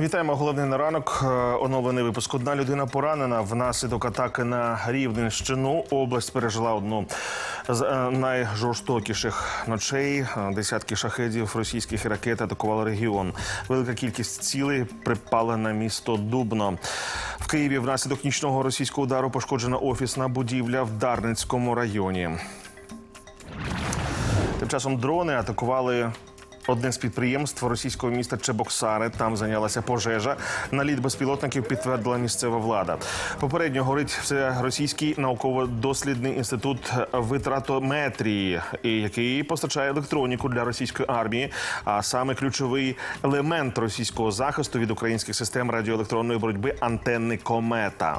Вітаємо головний на ранок. Е, Оновлений випуск. Одна людина поранена внаслідок атаки на Рівненщину. Область пережила одну з е, найжорстокіших ночей. Е, Десятки шахедів російських ракет атакували регіон. Велика кількість цілей припала на місто Дубно. В Києві внаслідок нічного російського удару пошкоджена офісна будівля в Дарницькому районі. Тим часом дрони атакували одне з підприємств російського міста Чебоксари. Там зайнялася пожежа. Наліт безпілотників підтвердила місцева влада. Попередньо горить все російський науково-дослідний інститут витратометрії, який постачає електроніку для російської армії. А саме ключовий елемент російського захисту від українських систем радіоелектронної боротьби антенни комета.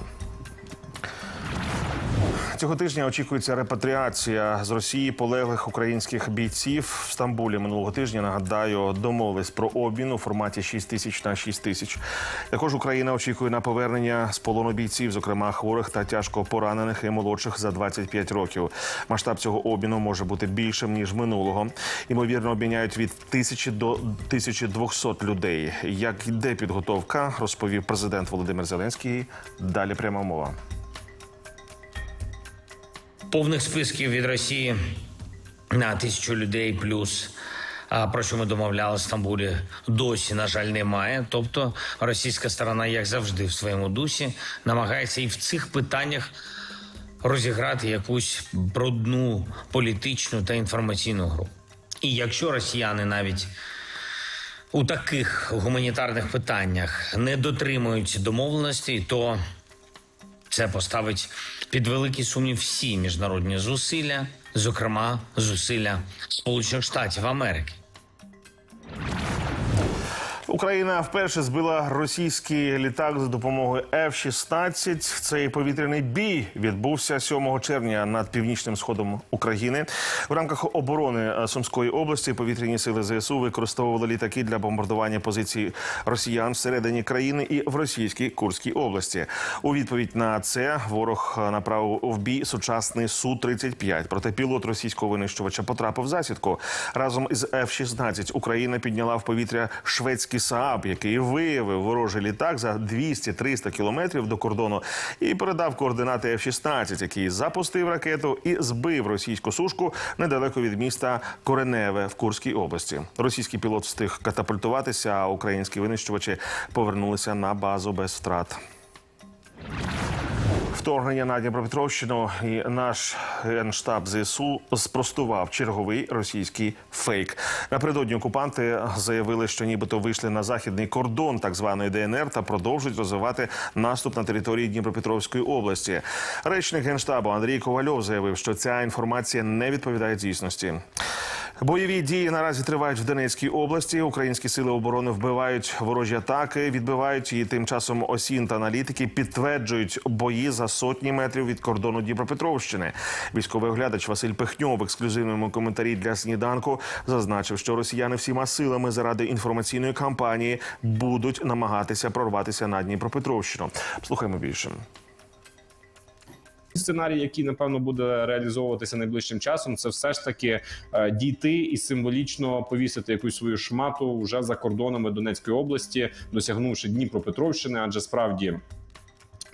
Цього тижня очікується репатріація з Росії полеглих українських бійців в Стамбулі. Минулого тижня нагадаю, домовились про обмін у форматі 6 тисяч на 6 тисяч. Також Україна очікує на повернення з полону бійців, зокрема хворих та тяжко поранених і молодших за 25 років. Масштаб цього обміну може бути більшим ніж минулого. Ймовірно, обміняють від тисячі до 1200 людей. Як йде підготовка, розповів президент Володимир Зеленський. Далі пряма мова. Повних списків від Росії на тисячу людей плюс. Про що ми домовляли в Стамбулі, досі, на жаль, немає. Тобто російська сторона, як завжди, в своєму дусі, намагається і в цих питаннях розіграти якусь брудну політичну та інформаційну гру. І якщо росіяни навіть у таких гуманітарних питаннях не дотримуються домовленостей, то це поставить під великий сумнів всі міжнародні зусилля, зокрема зусилля Сполучених Штатів Америки. Україна вперше збила російський літак за допомогою F-16. Цей повітряний бій відбувся 7 червня над північним сходом України. В рамках оборони е, Сумської області повітряні сили ЗСУ використовували літаки для бомбардування позицій росіян всередині країни і в російській Курській області. У відповідь на це ворог е, направив в бій сучасний су 35 Проте пілот російського винищувача потрапив в засідку. Разом із F-16 Україна підняла в повітря шведський Сааб, який виявив ворожий літак за 200-300 кілометрів до кордону і передав координати F-16, який запустив ракету і збив російську сушку недалеко від міста Кореневе в Курській області. Російський пілот встиг катапультуватися, а українські винищувачі повернулися на базу без втрат. Вторгнення на Дніпропетровщину і наш генштаб ЗСУ спростував черговий російський фейк. Напередодні окупанти заявили, що нібито вийшли на західний кордон так званої ДНР та продовжують розвивати наступ на території Дніпропетровської області. Речник генштабу Андрій Ковальов заявив, що ця інформація не відповідає дійсності. Бойові дії наразі тривають в Донецькій області. Українські сили оборони вбивають ворожі атаки, відбивають і тим часом осін та аналітики підтверджують бої за сотні метрів від кордону Дніпропетровщини. Військовий оглядач Василь Пихньов в ексклюзивному коментарі для сніданку зазначив, що росіяни всіма силами заради інформаційної кампанії будуть намагатися прорватися на Дніпропетровщину. Слухаймо більше. Сценарій, який напевно буде реалізовуватися найближчим часом, це все ж таки е, дійти і символічно повісити якусь свою шмату вже за кордонами Донецької області, досягнувши Дніпропетровщини, адже справді.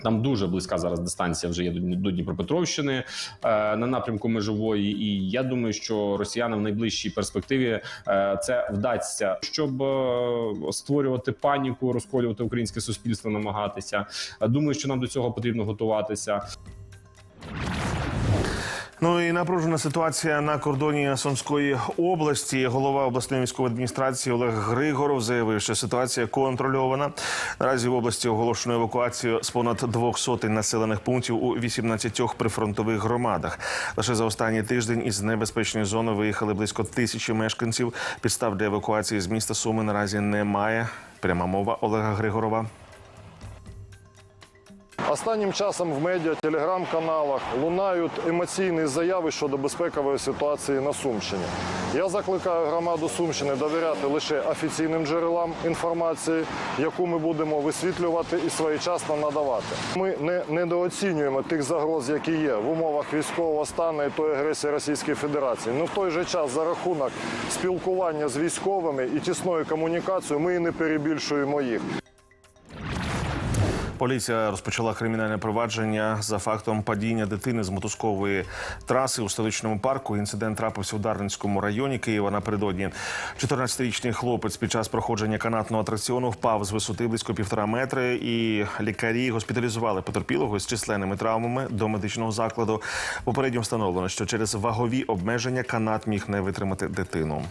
Там дуже близька зараз дистанція вже є до Дніпропетровщини е, на напрямку межової, і я думаю, що росіянам в найближчій перспективі е, це вдасться, щоб створювати паніку, розколювати українське суспільство, намагатися. Думаю, що нам до цього потрібно готуватися. Ну і напружена ситуація на кордоні Сумської області. Голова обласної військової адміністрації Олег Григоров заявив, що ситуація контрольована. Наразі в області оголошено евакуацію з понад двох сотень населених пунктів у 18 прифронтових громадах. Лише за останній тиждень із небезпечної зони виїхали близько тисячі мешканців. Підстав для евакуації з міста Суми наразі немає. Пряма мова Олега Григорова. Останнім часом в медіа, телеграм-каналах лунають емоційні заяви щодо безпекової ситуації на Сумщині. Я закликаю громаду Сумщини довіряти лише офіційним джерелам інформації, яку ми будемо висвітлювати і своєчасно надавати. Ми не недооцінюємо тих загроз, які є в умовах військового стану і тої агресії Російської Федерації. Ну в той же час за рахунок спілкування з військовими і тісної комунікації ми і не перебільшуємо їх. Поліція розпочала кримінальне провадження за фактом падіння дитини з мотузкової траси у столичному парку. Інцидент трапився у Дарницькому районі Києва напередодні. 14-річний хлопець під час проходження канатного атракціону впав з висоти близько півтора метри, і лікарі госпіталізували потерпілого з численними травмами до медичного закладу. Попередньо встановлено, що через вагові обмеження канат міг не витримати дитину.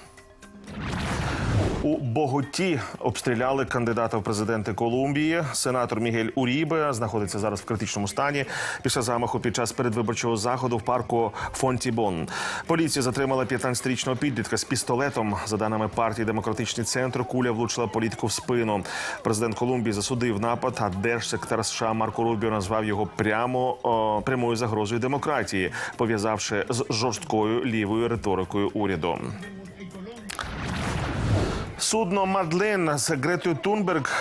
У Боготі обстріляли кандидата в президенти Колумбії. Сенатор Мігель Урібе знаходиться зараз в критичному стані після замаху під час передвиборчого заходу в парку Фонтібон. Поліція затримала 15-річного підлітка з пістолетом. За даними партії Демократичний центр, куля влучила політику в спину. Президент Колумбії засудив напад, а держсекретар США Марко Рубіо назвав його прямо о, прямою загрозою демократії, пов'язавши з жорсткою лівою риторикою уряду. Судно Мадлен з Гретою Тунберг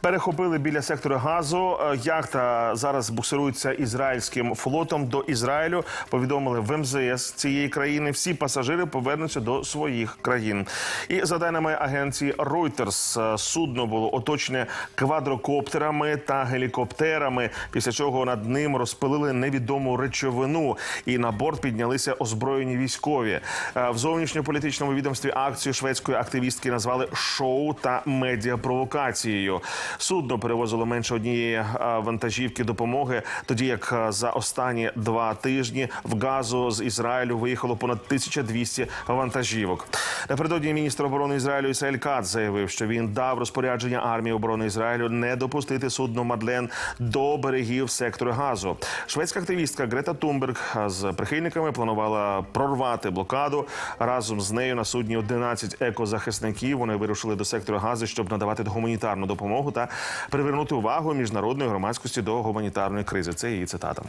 перехопили біля сектора газу. Е, Яхта зараз буксирується ізраїльським флотом до Ізраїлю. Повідомили в МЗС цієї країни. Всі пасажири повернуться до своїх країн. І за даними агенції Reuters, е, судно було оточене квадрокоптерами та гелікоптерами. Після чого над ним розпилили невідому речовину, і на борт піднялися озброєні військові. Е, В зовнішньополітичному відомстві акцію шведської активістки назвали шоу та медіапровокацією. Судно перевозило менше однієї е, вантажівки допомоги, тоді як е, за останні два тижні в газу з Ізраїлю виїхало понад 1200 вантажівок. Напередодні міністр оборони Ізраїлю Ісраїль Кац заявив, що він дав розпорядження армії оборони Ізраїлю не допустити судно Мадлен до берегів сектору газу. Шведська активістка Грета Тунберг з прихильниками планувала прорвати блокаду. Разом з нею на судні 11 екозахисників. Вони вирушили до сектора газу, щоб надавати гуманітарну допомогу та привернути увагу міжнародної громадськості до гуманітарної кризи. Це її цитата.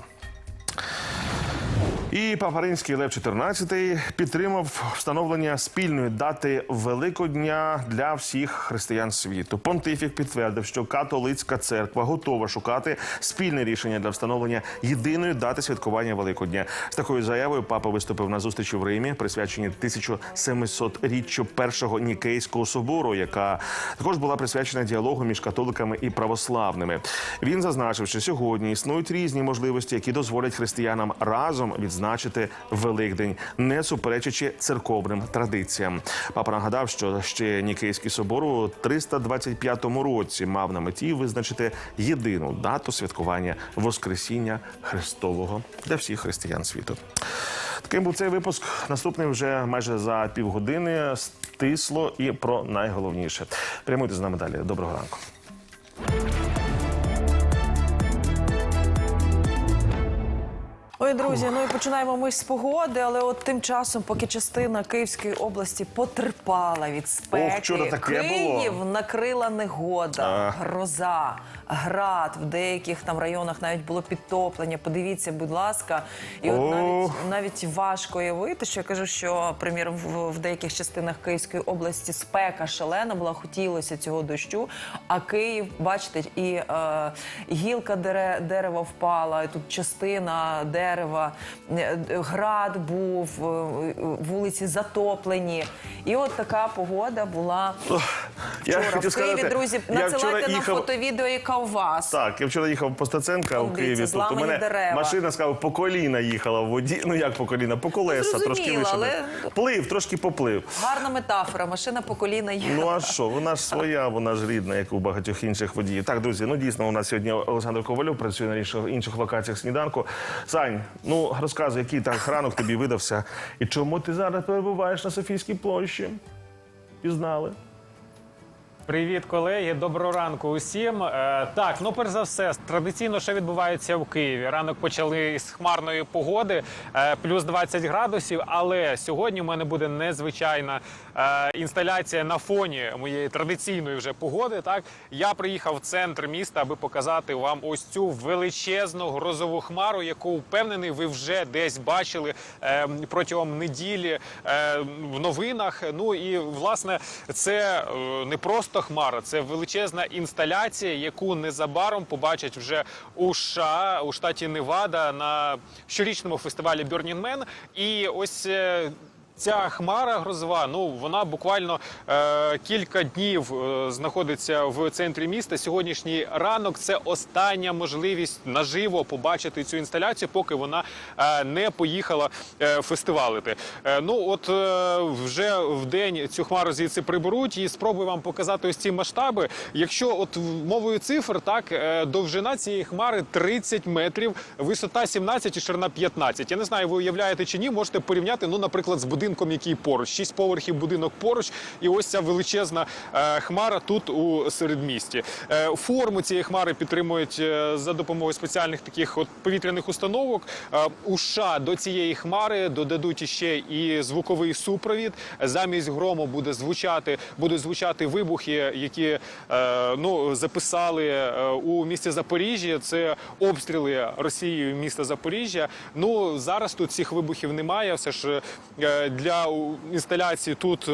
І Папа Римський Лев XIV підтримав встановлення спільної дати Великодня для всіх християн світу. Понтифік підтвердив, що католицька церква готова шукати спільне рішення для встановлення єдиної дати святкування Великодня. З такою заявою папа виступив на зустрічі в Римі, присвяченій 1700-річчю першого Нікейського собору, яка також була присвячена діалогу між католиками і православними. Він зазначив, що сьогодні існують різні можливості, які дозволять християнам разом відзначити Великдень, не суперечачи церковним традиціям. Папа нагадав, що ще Нікейський собор у 325 році мав на меті визначити єдину дату святкування Воскресіння Христового для всіх християн світу. Таким був цей випуск. Наступний вже майже за півгодини стисло і про найголовніше. Прямуйте з нами далі. Доброго ранку. Ой, друзі, ну і починаємо ми з погоди, але от тим часом, поки частина Київської області потерпала від спеки, Ох, вчора таке Київ було. накрила негода, А. гроза, град. В деяких там районах навіть було підтоплення. Подивіться, будь ласка, і от Ох. навіть навіть важко уявити, що я кажу, що приміром в, в деяких частинах Київської області спека шалена була, хотілося цього дощу. А Київ, бачите, і е, гілка дере, дерева впала, і тут частина дерева, е, град був, е, вулиці затоплені. І от така погода була вчора. хотів в Києві, сказати, друзі, я надсилайте нам їхав- фото відео, яка у вас. Так, я вчора їхав по Стеценка у Києві. Тут у мене дерева. машина сказав, по коліна їхала в воді. Ну як по коліна? По колеса Ну, трошки зрозуміло, вище. але- Плив, трошки поплив. Гарна метафора, машина по коліна є. Ну а що? Вона ж своя, вона ж рідна, як у багатьох інших водіїв. Так, друзі, ну дійсно у нас сьогодні Олександр Ковальов працює на інших, інших локаціях сніданку. Сань, ну розказуй, який так ранок тобі видався, і чому ти зараз перебуваєш на Софійській площі? Пізнали. Привіт, колеги. Доброго ранку усім. Е, так, ну перш за все, традиційно, що відбувається в Києві. Ранок почали з хмарної погоди, е, плюс 20 градусів. Але сьогодні в мене буде незвичайна е, інсталяція на фоні моєї традиційної вже погоди. Так, я приїхав в центр міста, аби показати вам ось цю величезну грозову хмару, яку впевнений, ви вже десь бачили е, протягом неділі е, в новинах. Ну і власне це е, не просто хмара, це величезна інсталяція, яку незабаром побачать вже у США, у штаті Невада на щорічному фестивалі Burning Man. І ось. Ця хмара грозова, ну вона буквально е, кілька днів е, знаходиться в центрі міста. Сьогоднішній ранок це остання можливість наживо побачити цю інсталяцію, поки вона е, не поїхала е, фестивалити. Е, ну от е, вже в день цю хмару звідси приберуть і спробую вам показати ось ці масштаби. Якщо от мовою цифр, так е, довжина цієї хмари 30 метрів, висота 17 і ширина 15. Я не знаю, ви уявляєте чи ні, можете порівняти, ну, наприклад, з будинком, який поруч. Шість поверхів будинок поруч, і ось ця величезна е, хмара тут у середмісті. Е, форму цієї хмари підтримують е, за допомогою спеціальних таких от повітряних установок. У США до цієї хмари додадуть іще і звуковий супровід. Замість грому буде звучати, будуть звучати вибухи, які ну записали у місті Запоріжжя. Це обстріли Росією міста Запоріжжя. Ну зараз тут цих вибухів немає. Все ж для інсталяції тут е,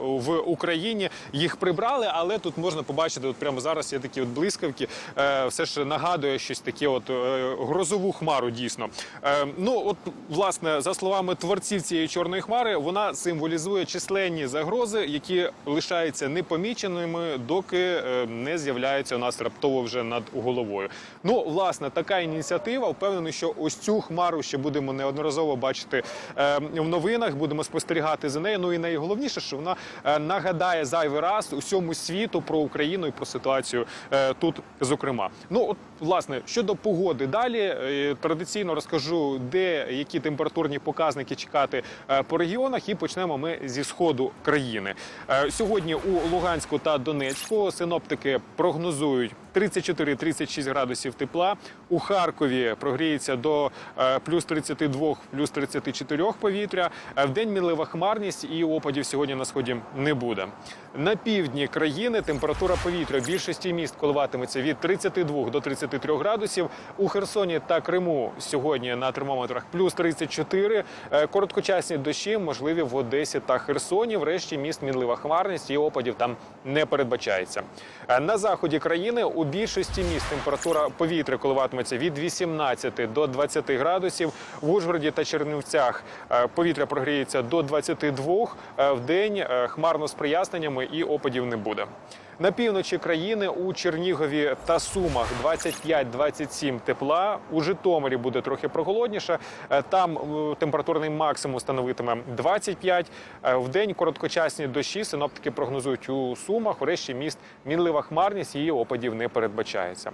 в Україні їх прибрали, але тут можна побачити, от прямо зараз є такі от блискавки. Е, Все ж нагадує щось таке, от е, грозову хмару дійсно. Ну от власне за словами творців цієї чорної хмари, вона символізує численні загрози, які лишаються непоміченими, доки не з'являються у нас раптово вже над головою. Ну, власне, така ініціатива. Впевнений, що ось цю хмару ще будемо неодноразово бачити в новинах. Будемо спостерігати за нею. Ну і найголовніше, що вона е, нагадає зайвий раз усьому світу про Україну і про ситуацію е, тут, зокрема. Ну от власне щодо погоди, далі е, традиційно розкажу, де які температурні показники чекати е, по регіонах, і почнемо ми зі сходу країни. Е, Сьогодні у Луганську та Донецьку синоптики прогнозують 34-36 градусів тепла. У Харкові прогріється до плюс 32, плюс 34 повітря. В день мінлива хмарність і опадів сьогодні на сході не буде. На півдні країни температура повітря в більшості міст коливатиметься від 32 до 33 градусів. У Херсоні та Криму сьогодні на термометрах плюс 34. Е, Короткочасні дощі можливі в Одесі та Херсоні. Врешті міст мінлива хмарність і опадів там не передбачається. Е, На заході країни у більшості міст температура повітря коливатиметься від 18 до 20 градусів. В Ужгороді та Чернівцях е, повітря прогріється до 22. Е, В день хмарно з проясненнями і опадів не буде. На півночі країни у Чернігові та Сумах 25-27 тепла. У Житомирі буде трохи прохолодніше. Е, Там е, температурний максимум становитиме 25. Е, В день короткочасні дощі синоптики прогнозують у Сумах. Врешті міст мінлива хмарність, її опадів не передбачається.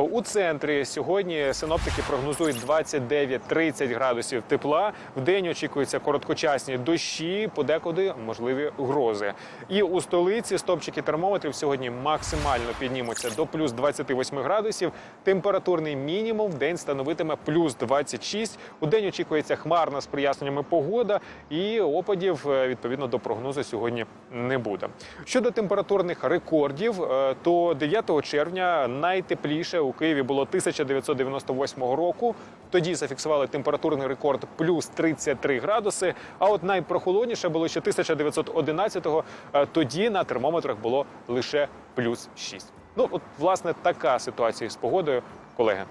У центрі сьогодні синоптики прогнозують 29-30 градусів тепла. В день очікуються короткочасні дощі, подекуди можливі грози. І у столиці стопчики термометрів сьогодні максимально піднімуться до плюс 28 градусів. Температурний мінімум в день становитиме плюс 26. У день очікується хмарна з проясненнями погода, і опадів е, відповідно до прогнозу сьогодні не буде. Щодо температурних рекордів, е, то 9 червня найтепліше у Києві було 1998 року. Тоді зафіксували температурний рекорд плюс 33 градуси. А от найпрохолодніше було ще 1911-го. Е, Тоді на термометрах було лише плюс 6. Ну, от, власне, така ситуація з погодою, колеги.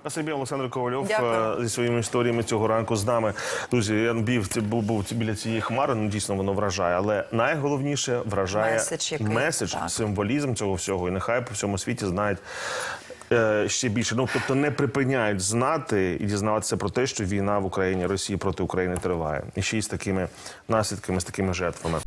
Спасибі, Олександр Ковальов Дякую. е, зі своїми історіями цього ранку з нами. Друзі, я бів був, був біля цієї хмари. Ну дійсно воно вражає. Але найголовніше вражає Меседж який, меседж, символізм цього всього. І нехай по всьому світі знають. Е, Ще більше, ну тобто не припиняють знати і дізнаватися про те, що війна в Україні Росії проти України триває, і ще й з такими наслідками, з такими жертвами.